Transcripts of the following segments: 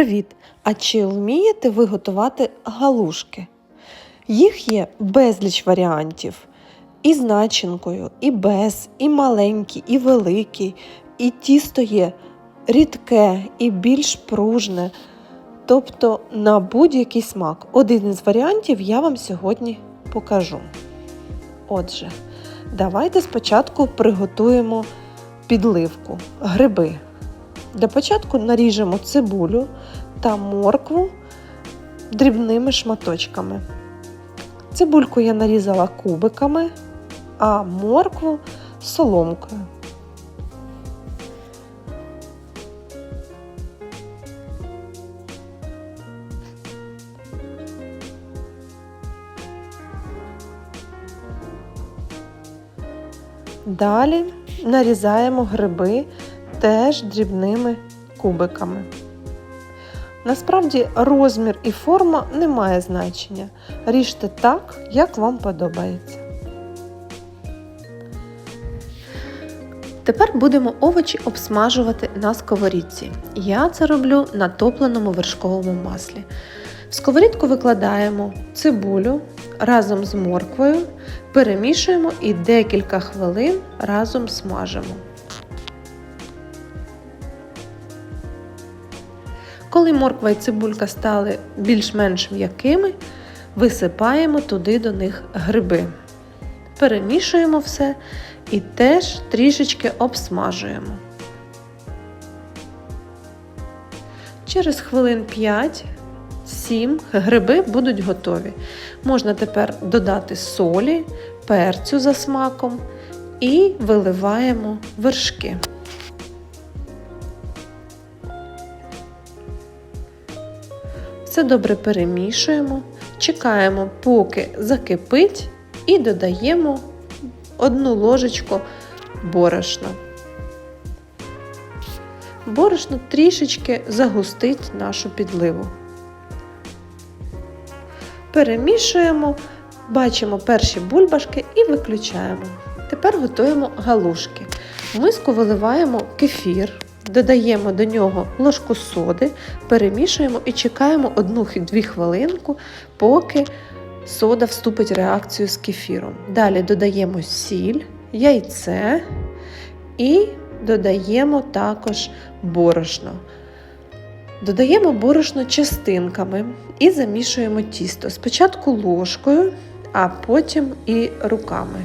Привіт! А чи вмієте ви готувати галушки? Їх є безліч варіантів. І з начинкою, і без, і маленькі, і великі, і тісто є рідке, і більш пружне. Тобто на будь-який смак. Один із варіантів я вам сьогодні покажу. Отже, давайте спочатку приготуємо підливку, гриби. Для початку наріжемо цибулю та моркву дрібними шматочками. Цибульку я нарізала кубиками, а моркву соломкою. Далі нарізаємо гриби теж дрібними кубиками. Насправді розмір і форма не має значення. Ріжте так, як вам подобається. Тепер будемо овочі обсмажувати на сковорідці. Я це роблю на топленому вершковому маслі. В сковорідку викладаємо цибулю разом з морквою, перемішуємо і декілька хвилин разом смажимо. Коли морква і цибулька стали більш-менш м'якими, висипаємо туди до них гриби. Перемішуємо все і теж трішечки обсмажуємо. Через хвилин 5-7 гриби будуть готові. Можна тепер додати солі, перцю за смаком і виливаємо вершки. Все добре перемішуємо, чекаємо, поки закипить, і додаємо одну ложечку борошна. Борошно трішечки загустить нашу підливу. Перемішуємо, бачимо перші бульбашки і виключаємо. Тепер готуємо галушки. В миску виливаємо кефір. Додаємо до нього ложку соди, перемішуємо і чекаємо 1-2 хвилинку, поки сода вступить в реакцію з кефіром. Далі додаємо сіль, яйце і додаємо також борошно. Додаємо борошно частинками і замішуємо тісто. Спочатку ложкою, а потім і руками.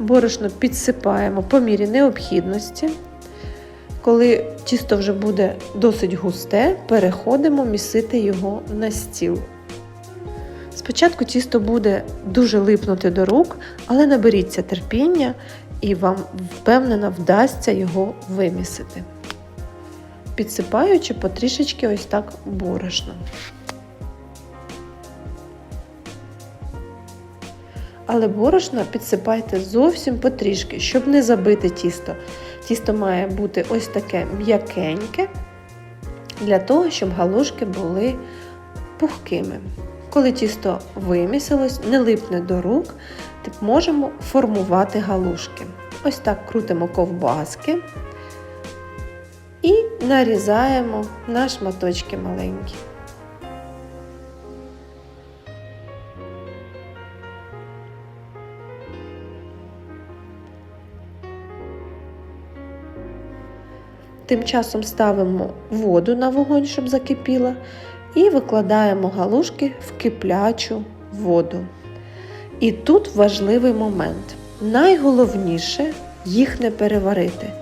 Борошно підсипаємо по мірі необхідності. Коли тісто вже буде досить густе, переходимо місити його на стіл. Спочатку тісто буде дуже липнути до рук, але наберіться терпіння і вам впевнено вдасться його вимісити, підсипаючи потрішечки ось так борошно. Але борошно підсипайте зовсім потрішки, щоб не забити тісто. Тісто має бути ось таке м'якеньке, для того, щоб галушки були пухкими. Коли тісто вимісилось, не липне до рук, можемо формувати галушки. Ось так крутимо ковбаски і нарізаємо на шматочки маленькі. Тим часом ставимо воду на вогонь, щоб закипіла, і викладаємо галушки в киплячу воду. І тут важливий момент. Найголовніше їх не переварити.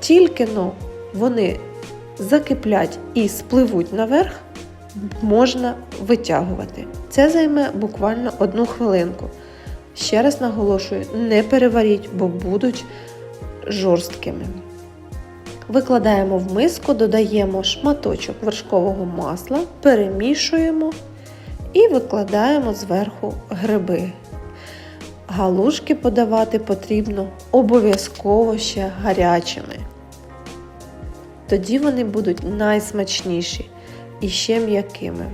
Тільки но вони закиплять і спливуть наверх, можна витягувати. Це займе буквально одну хвилинку. Ще раз наголошую, не переваріть, бо будуть жорсткими. Викладаємо в миску, додаємо шматочок вершкового масла, перемішуємо і викладаємо зверху гриби. Галушки подавати потрібно обов'язково ще гарячими. Тоді вони будуть найсмачніші і ще м'якими.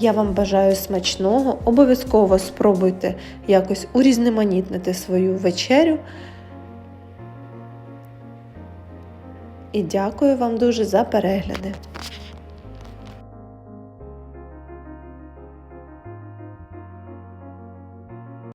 Я вам бажаю смачного, обов'язково спробуйте якось урізноманітнити свою вечерю. І дякую вам дуже за перегляди.